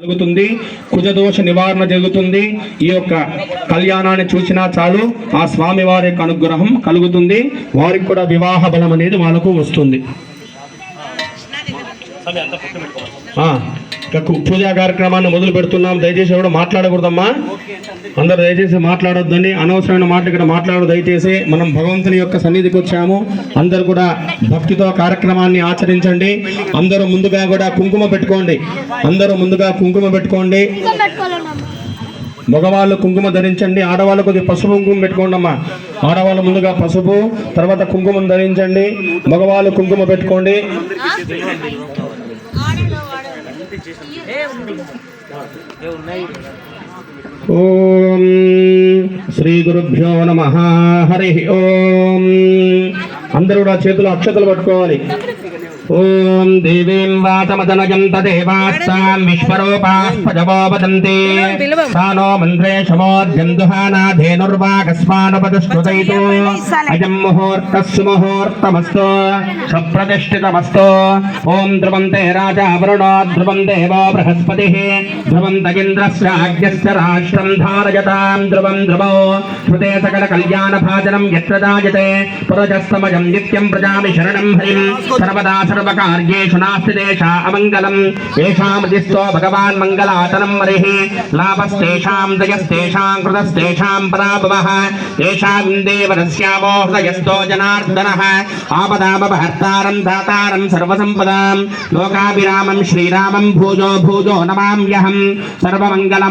కలుగుతుంది కుజదోష నివారణ జరుగుతుంది ఈ యొక్క కళ్యాణాన్ని చూసినా చాలు ఆ స్వామి వారి యొక్క అనుగ్రహం కలుగుతుంది వారికి కూడా వివాహ బలం అనేది వాళ్ళకు వస్తుంది ఆ, పూజా కార్యక్రమాన్ని మొదలు పెడుతున్నాం. దయచేసి ఎవరు మాట్లాడకూడదమ్మా. అందరూ దయచేసి మాట్లాడొద్దండి. అనవసరమైన మాట ఇక్కడ మాట్లాడదు దయచేసి మనం భగవంతుని యొక్క సన్నిధికి వచ్చాము. అందరూ కూడా భక్తితో కార్యక్రమాన్ని ఆచరించండి. అందరూ ముందుగా కూడా కుంకుమ పెట్టుకోండి. అందరూ ముందుగా కుంకుమ పెట్టుకోండి. మగవాళ్ళు కుంకుమ ధరించండి. ఆడవాళ్ళు కొద్దిగా పసుపు కుంకుమ పెట్టుకోండి అమ్మా ఆడవాళ్ళు ముందుగా పసుపు తర్వాత కుంకుమం ధరించండి. మగవాళ్ళు కుంకుమ పెట్టుకోండి. ఓం శ్రీ గురుభ్యో నమ. హరి ఓం. అందరూ కూడా చేతులు అక్షతలు పట్టుకోవాలి. ओम देवीं वाचमदनयन्तदेवास्तां विश्वरूपाः पजवो वदन्ति सानो मन्त्रे मन्त्रे शमोद्यन्दुहानाधेनुर्वाकस्मानुपदस्मृतयितो अयं मुहूर्तस्सु मुहूर्तमस्तु। सुप्रतिष्ठितमस्तु। ॐ ध्रुवं ते राजा वरुणो ध्रुवं देवो बृहस्पतिः। ध्रुवं तगिन्द्रस्य आज्ञस्य राष्ट्रं धारयतां ध्रुवं ध्रुवो। श्रुते सकलकल्याणभाजनं यत्र जायते। पुरजस्तमजं नित्यं प्रजामि शरणं हरिं। सर्वदा सर्वकार्येषु नास्ति तेषा अमङ्गलम्। येषामृतिस्तो भगवान् मङ्गलातनं वरिः। लाभस्तेषां दयस्तेषां कृतस्तेषां पराभवः। येषां देवरस्यामो हृदयस्तो जनार्दनः। आपदामपहर्तारं दातारं सर्वसम्पदां लोकाभिरामं श्रीरामं भूजो भूजो नमाम्यहं सर्वमङ्गलम्